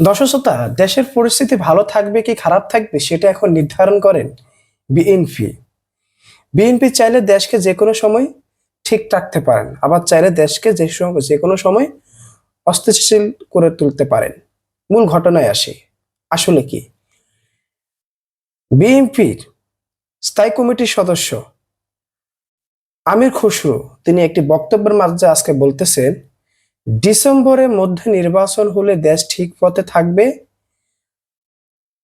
দর্শকতা দেশের পরিস্থিতি ভালো থাকবে কি খারাপ থাকবে সেটা এখন নির্ধারণ করেন বিএনপি। বিএনপি চাইলে দেশকে যে কোনো সময় ঠিক রাখতে পারেন, আবার চাইলে দেশকে যে যে কোনো সময় অস্থিতিশীল করে তুলতে পারেন। মূল ঘটনায় আসে। আসলে কি? বিএনপির স্থায়ী কমিটির সদস্য আমির খুসরু, তিনি একটি বক্তব্যের মাঝে আজকে বলতেছেন ডিসেম্বরের মধ্যে নির্বাচন হলে দেশ ঠিক পথে থাকবে?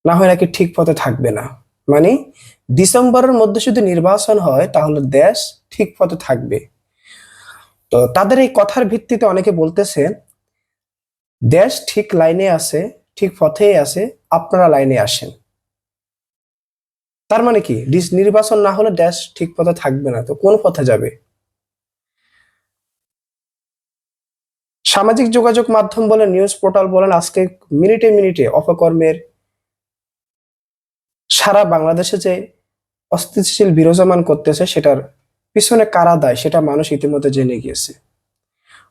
না হয় নাকি ঠিক পথে থাকবে না? মানে ডিসেম্বরের মধ্যে যদি নির্বাচন হয়, তাহলে দেশ ঠিক পথে থাকবে। তো তাদের এই কথার ভিত্তিতে অনেকে বলতেছে, দেশ ঠিক লাইনে আছে, ঠিক পথেই আছে, আপনারা লাইনে আসেন। তার মানে কি? নির্বাচন না হলে দেশ ঠিক পথে থাকবে না। তো কোন পথে যাবে? সামাজিক যোগাযোগ মাধ্যম বলেন নিউজ পোর্টাল বলেন, আজকে মিনিটে মিনিটে অপকর্মের সারা বাংলাদেশে যে অস্থিতিশীল বিরাজমান করতেছে, সেটার পিছনে কারা দায়, সেটা মানুষ ইতিমধ্যে জেনে গিয়েছে।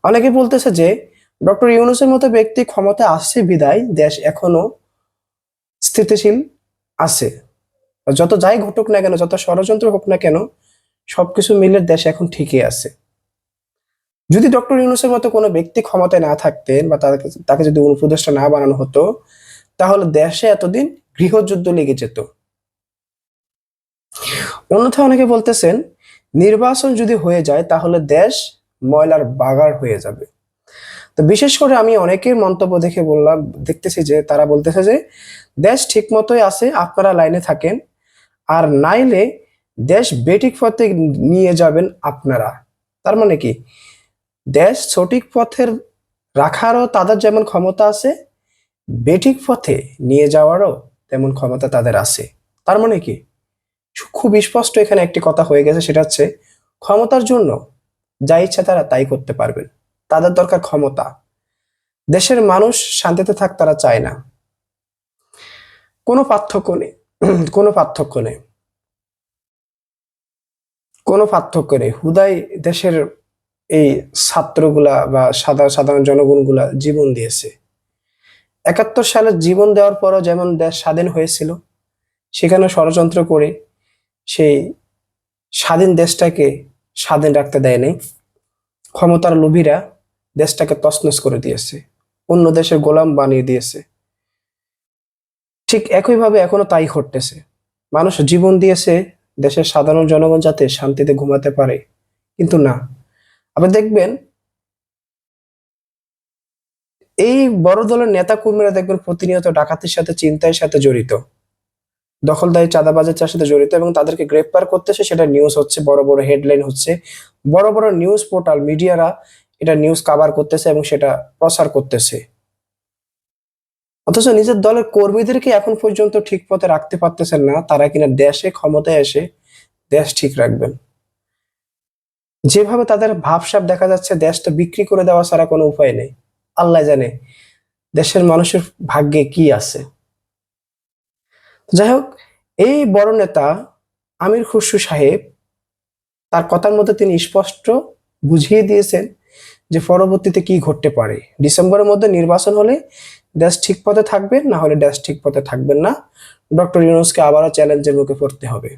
অনেকে বলতেছে যে, ডক্টর ইউনুসের মতো ব্যক্তি ক্ষমতা আসছে বিদায়, দেশ এখনও স্থিতিশীল আছে। যত যাই ঘটুক না কেন, যত ষড়যন্ত্র হোক না কেন, সবকিছু মিলে দেশ এখন ঠিকই আছে। যদি ডক্টর ইউনুসের মতো কোনো ব্যক্তি ক্ষমতায় না থাকতেন বা তাকে যদি উপদেষ্টা না বানানো হতো, তাহলে দেশে এতদিন গৃহযুদ্ধ লেগে যেত। অন্যথায় অনেকে বলতেছেন, নির্বাচন যদি হয়ে যায়, তাহলে দেশ ময়লার বাগার হয়ে যাবে। তো বিশেষ করে আমি অনেকের মন্তব্য দেখে বললাম, দেখতেছি যে তারা বলতেছে যে, দেশ ঠিক মতোই আছে, আপনারা লাইনে থাকেন, আর নাইলে দেশ বেটিক পথে নিয়ে যাবেন আপনারা। তার মানে কি? দেশ সঠিক পথের রাখারও তাদের যেমন ক্ষমতা আছে, বেঠিক পথে নিয়ে যাওয়ারও তেমন ক্ষমতা তাদের আছে। তার মানে কি? খুব স্পষ্ট এখানে একটি কথা হয়ে গেছে, সেটা হচ্ছে ক্ষমতার জন্য যা ইচ্ছা তারা তাই করতে পারবেন। তাদের দরকার ক্ষমতা। দেশের মানুষ শান্তিতে থাক তারা চায় না। কোনো পার্থক্য নেই, কোনো পার্থক্য নেই। কোনো পার্থক্য নেই। হুদাই দেশের এই ছাত্রগুলা বা সাধারণ সাধারণ জনগণগুলা জীবন দিয়েছে। একাত্তর সালে জীবন দেওয়ার পরও যেমন দেশ স্বাধীন হয়েছিল, সেখানে ষড়যন্ত্র করে সেই স্বাধীন দেশটাকে স্বাধীন রাখতে দেয়নি। ক্ষমতার লোভীরা দেশটাকে তছনছ করে দিয়েছে, অন্য দেশের গোলাম বানিয়ে দিয়েছে। ঠিক একইভাবে এখনও তাই ঘটতেছে। মানুষ জীবন দিয়েছে দেশের সাধারণ জনগণ যাতে শান্তিতে ঘুমাতে পারে, কিন্তু না। আপনি দেখবেন এই বড় দলের নেতা কর্মীরা দেখবেন প্রতিনিয়ত ডাকাতির সাথে চিন্তায় সাথে জড়িত। দখলদারি, চাঁদাবাজের সাথে জড়িত এবং তাদেরকে গ্রেপ্তার করতেছে সেটা নিউজ হচ্ছে, বড় বড় হেডলাইন হচ্ছে। বড় বড় নিউজ পোর্টাল মিডিয়ারা এটা নিউজ কভার করতেছে এবং সেটা প্রচার করতেছে। অথচ নিজের দলের কর্মীদেরকে এখন পর্যন্ত ঠিক পথে রাখতে পারতেছেন না। তারা কিনা দেশে ক্ষমতায় এসে দেশ ঠিক রাখবেন। যেভাবে তাদের ভাবসাব দেখা যাচ্ছে দেশটা বিক্রি করে দেওয়া ছাড়া কোনো উপায় নেই। আল্লাহ জানে দেশের মানুষের ভাগ্যে কি আছে। যাই হোক, এই বড় নেতা আমির খুশরু সাহেব, তার কথার মধ্যে তিনি স্পষ্ট বুঝিয়ে দিয়েছেন যে পরবর্তীতে কি ঘটতে পারে। ডিসেম্বরের মধ্যে নির্বাচন হলে দেশ ঠিক পথে থাকবে, না হলে দেশ ঠিক পথে থাকবেন না। ডক্টর ইউনুসকে আবারও চ্যালেঞ্জের মুখে পড়তে হবে।